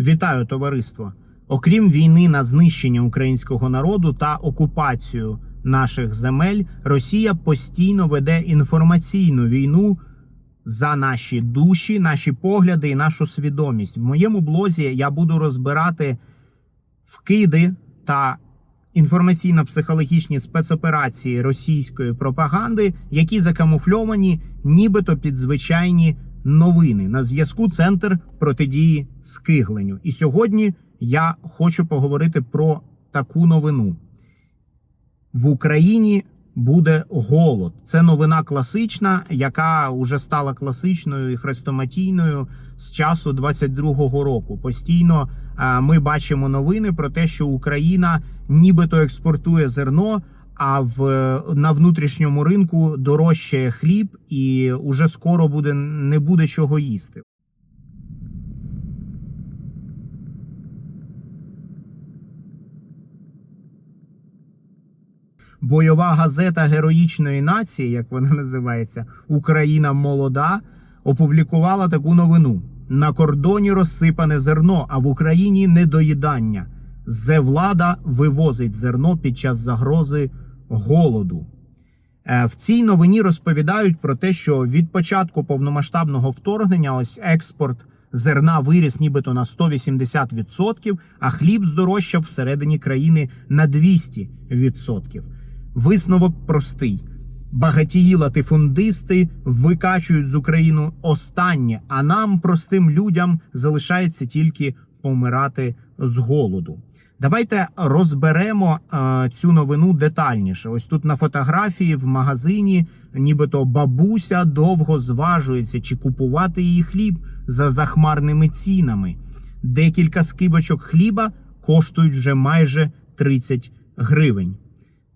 Вітаю товариство! Окрім війни на знищення українського народу та окупацію наших земель, Росія постійно веде інформаційну війну за наші душі, наші погляди і нашу свідомість. В моєму блозі я буду розбирати вкиди та інформаційно-психологічні спецоперації російської пропаганди, які закамуфльовані нібито під звичайні новини. На зв'язку Центр протидії скигленню. І сьогодні я хочу поговорити про таку новину. В Україні буде голод. Це новина класична, яка вже стала класичною і хрестоматійною з часу 22-го року. Постійно е, ми бачимо новини про те, що Україна нібито експортує зерно. А в на внутрішньому ринку дорожчає хліб, і уже скоро буде не буде чого їсти. бойова газета героїчної нації, як вона називається, Україна молода, опублікувала таку новину: на кордоні розсипане зерно, а в Україні недоїдання. Зевлада вивозить зерно під час загрози голоду. Е, В цій новині розповідають про те, що від початку повномасштабного вторгнення ось експорт зерна виріс нібито на 180%, а хліб здорожчав всередині країни на 200%. Висновок простий: багатії латифундисти викачують з України останнє, а нам, простим людям, залишається тільки помирати з голоду. Давайте розберемо е, цю новину детальніше. Ось тут на фотографії в магазині, нібито бабуся довго зважується, чи купувати її хліб за захмарними цінами. Декілька скибочок хліба коштують вже майже 30 гривень.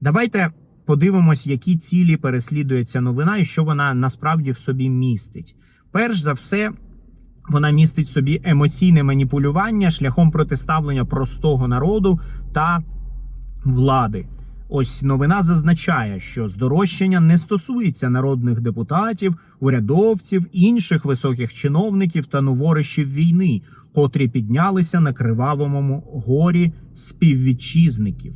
Давайте подивимось, які цілі переслідує ця новина і що вона насправді в собі містить. Перш за все, вона містить собі емоційне маніпулювання шляхом протиставлення простого народу та влади. Ось новина зазначає, що здорожчання не стосується народних депутатів, урядовців, інших високих чиновників та новоришів війни, котрі піднялися на кривавому горі співвітчизників.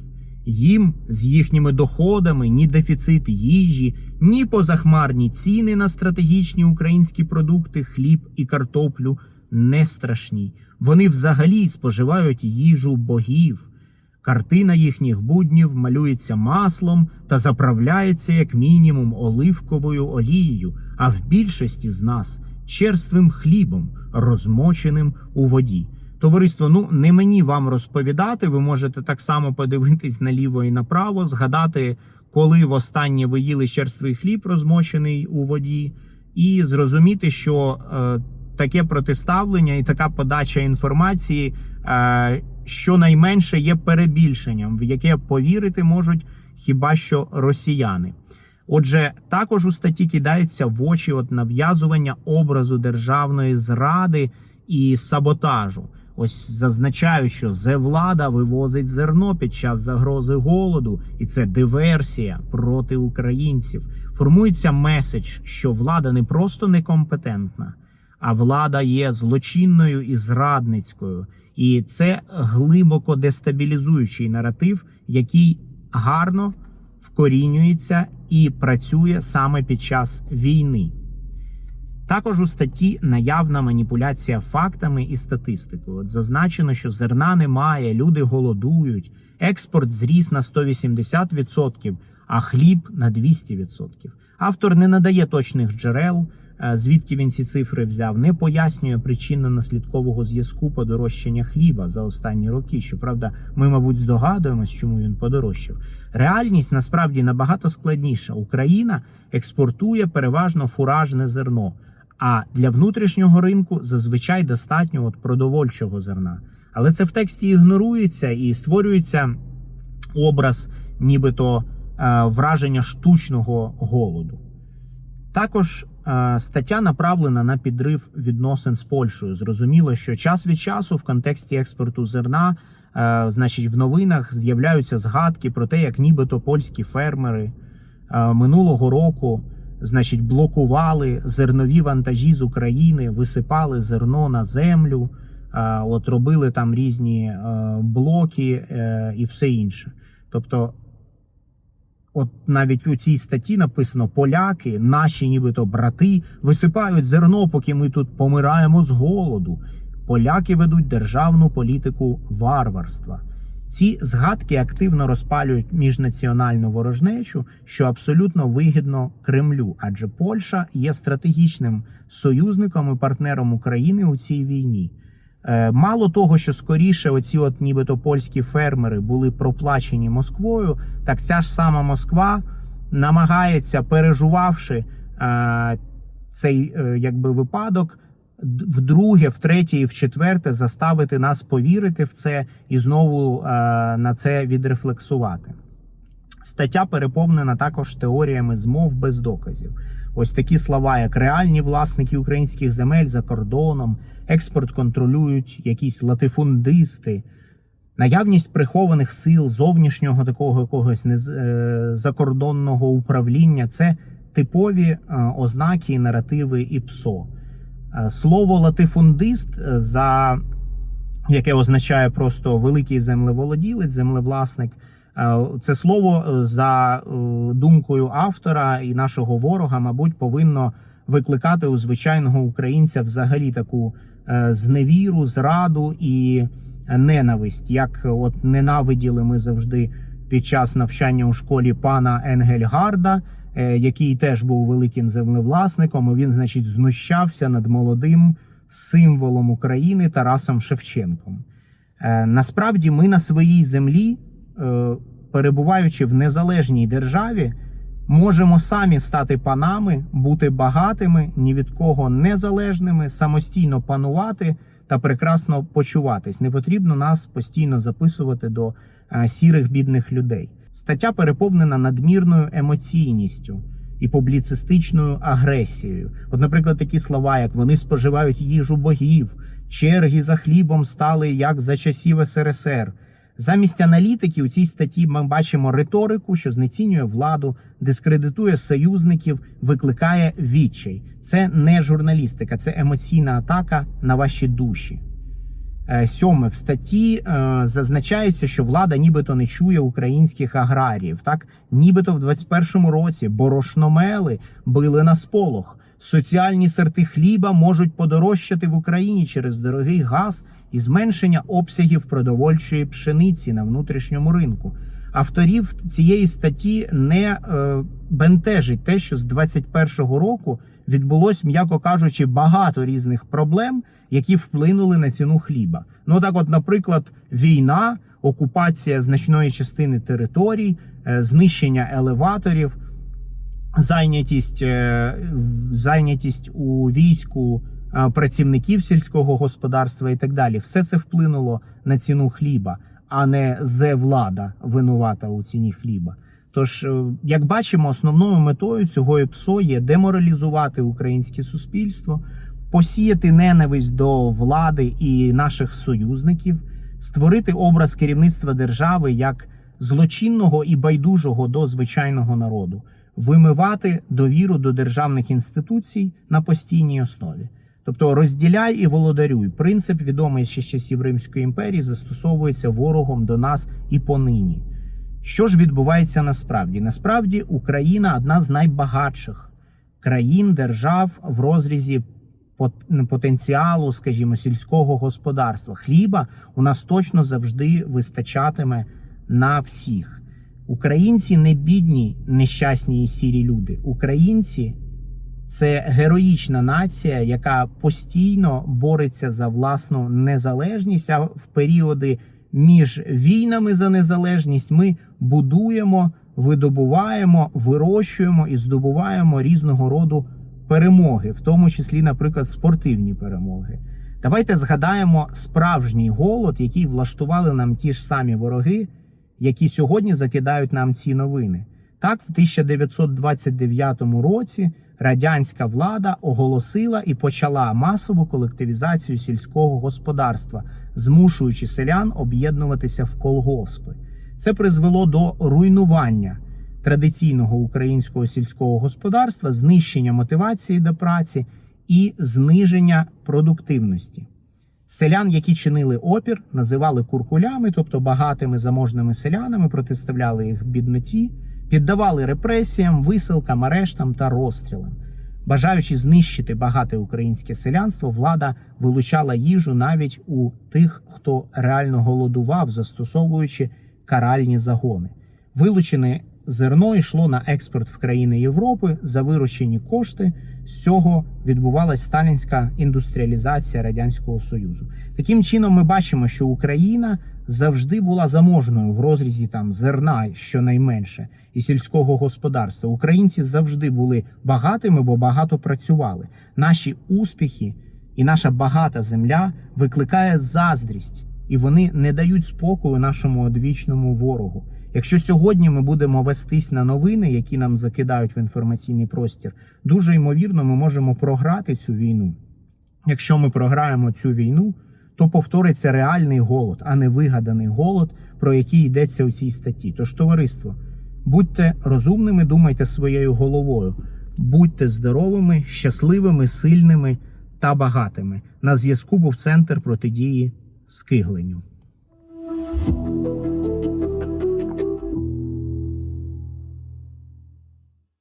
Їм з їхніми доходами ні дефіцит їжі, ні позахмарні ціни на стратегічні українські продукти, хліб і картоплю не страшні. Вони взагалі споживають їжу богів. Картина їхніх буднів малюється маслом та заправляється як мінімум оливковою олією, а в більшості з нас черствим хлібом, розмоченим у воді. Товариство, ну не мені вам розповідати. Ви можете так само подивитись наліво і направо, згадати, коли востаннє ви їли черствий хліб, розмочений у воді, і зрозуміти, що е, таке протиставлення і така подача інформації, е, щонайменше є перебільшенням, в яке повірити можуть хіба що росіяни. Отже, також у статті кидається в очі от нав'язування образу державної зради і саботажу. Ось зазначаю, що зевлада вивозить зерно під час загрози голоду, і це диверсія проти українців. Формується меседж, що влада не просто некомпетентна, а влада є злочинною і зрадницькою. І це глибоко дестабілізуючий наратив, який гарно вкорінюється і працює саме під час війни. Також у статті наявна маніпуляція фактами і статистикою. От зазначено, що зерна немає, люди голодують, експорт зріс на 180%, а хліб на 200%. Автор не надає точних джерел, е, звідки він ці цифри взяв, не пояснює причинно-наслідкового зв'язку подорожчання хліба за останні роки. Щоправда, ми, мабуть, здогадуємось, чому він подорожчав. Реальність насправді набагато складніша. Україна експортує переважно фуражне зерно. А для внутрішнього ринку зазвичай достатньо от продовольчого зерна. Але це в тексті ігнорується і створюється образ, нібито е, враження штучного голоду. Також е, стаття направлена на підрив відносин з Польщею. Зрозуміло, що час від часу в контексті експорту зерна, е, значить, в новинах з'являються згадки про те, як нібито польські фермери минулого року значить, блокували зернові вантажі з України, висипали зерно на землю, от робили там різні е, блоки е, і все інше. Тобто, от навіть у цій статті написано: поляки, наші нібито брати, висипають зерно, поки ми тут помираємо з голоду. Поляки ведуть державну політику варварства. Ці згадки активно розпалюють міжнаціональну ворожнечу, що абсолютно вигідно Кремлю, адже Польща є стратегічним союзником і партнером України у цій війні. Е, Мало того, що скоріше оці от нібито польські фермери були проплачені Москвою, так ця ж сама Москва намагається, пережувавши е, цей е, якби випадок, вдруге, втретє і вчетверте заставити нас повірити в це і знову е, на це відрефлексувати. Стаття переповнена також теоріями змов без доказів. Ось такі слова, як реальні власники українських земель за кордоном, експорт контролюють якісь латифундисти, наявність прихованих сил зовнішнього такого якогось нез- е, закордонного управління це типові е, ознаки і наративи ІПСО. Е, Слово латифундист, е, за яке означає просто великий землеволоділець, землевласник. Е, Це слово за думкою автора і нашого ворога, мабуть, повинно викликати у звичайного українця взагалі таку зневіру, зраду і ненависть, як от ненавиділи ми завжди під час навчання у школі пана Енгельгарда, який теж був великим землевласником. Він, значить, знущався над молодим символом України Тарасом Шевченком. Е, Насправді, ми на своїй землі, е, перебуваючи в незалежній державі, можемо самі стати панами, бути багатими, ні від кого незалежними, самостійно панувати та прекрасно почуватись. Не потрібно нас постійно записувати до е, сірих бідних людей. Стаття переповнена надмірною емоційністю і публіцистичною агресією. От, наприклад, такі слова, як вони споживають їжу богів, черги за хлібом стали як за часів СРСР. Замість аналітики у цій статті ми бачимо риторику, що знецінює владу, дискредитує союзників, викликає відчай. Це не журналістика, це емоційна атака на ваші душі. Е, Сьоме в статті е, зазначається, що влада нібито не чує українських аграріїв. Так, нібито в 21-му році борошномели били на сполох. Соціальні сорти хліба можуть подорожчати в Україні через дорогий газ і зменшення обсягів продовольчої пшениці на внутрішньому ринку. Авторів цієї статті не е, бентежить те, що з 21-го року відбулось, м'яко кажучи, багато різних проблем, які вплинули на ціну хліба. Ну так, от, наприклад, війна, окупація значної частини територій, е, знищення елеваторів, зайнятість, е, зайнятість у війську е, працівників сільського господарства і так далі. Все це вплинуло на ціну хліба, а не зе влада винувата у ціні хліба. Тож, як бачимо, основною метою цього ЕПСО є деморалізувати українське суспільство, посіяти ненависть до влади і наших союзників, створити образ керівництва держави як злочинного і байдужого до звичайного народу, вимивати довіру до державних інституцій на постійній основі. Тобто розділяй і володарюй. Принцип, відомий ще з часів Римської імперії, застосовується ворогом до нас і понині. Що ж відбувається насправді? Насправді Україна одна з найбагатших країн держав в розрізі потенціалу, скажімо, сільського господарства. Хліба у нас точно завжди вистачатиме на всіх. Українці не бідні, нещасні і сірі люди. Українці це героїчна нація, яка постійно бореться за власну незалежність. А в періоди між війнами за незалежність ми будуємо, видобуваємо, вирощуємо і здобуваємо різного роду перемоги, в тому числі, наприклад, спортивні перемоги. Давайте згадаємо справжній голод, який влаштували нам ті ж самі вороги, які сьогодні закидають нам ці новини. Так, в 1929 році радянська влада оголосила і почала масову колективізацію сільського господарства, змушуючи селян об'єднуватися в колгоспи. Це призвело до руйнування традиційного українського сільського господарства, знищення мотивації до праці і зниження продуктивності. Селян, які чинили опір, називали куркулями, тобто багатими заможними селянами, протиставляли їх бідноті, піддавали репресіям, висилкам, арештам та розстрілам. Бажаючи знищити багате українське селянство, влада вилучала їжу навіть у тих, хто реально голодував, застосовуючи каральні загони. Вилучене зерно йшло на експорт в країни Європи за виручені кошти. З цього відбувалась сталінська індустріалізація радянського союзу. Таким чином, ми бачимо, що Україна завжди була заможною в розрізі там зерна, щонайменше, і сільського господарства. Українці завжди були багатими, бо багато працювали. Наші успіхи і наша багата земля викликає заздрість, і вони не дають спокою нашому одвічному ворогу. Якщо сьогодні ми будемо вестись на новини, які нам закидають в інформаційний простір, дуже ймовірно, ми можемо програти цю війну. Якщо ми програємо цю війну, то повториться реальний голод, а не вигаданий голод, про який йдеться у цій статті. Тож, товариство, будьте розумними, думайте своєю головою, будьте здоровими, щасливими, сильними та багатими. На зв'язку був центр протидії скигленню.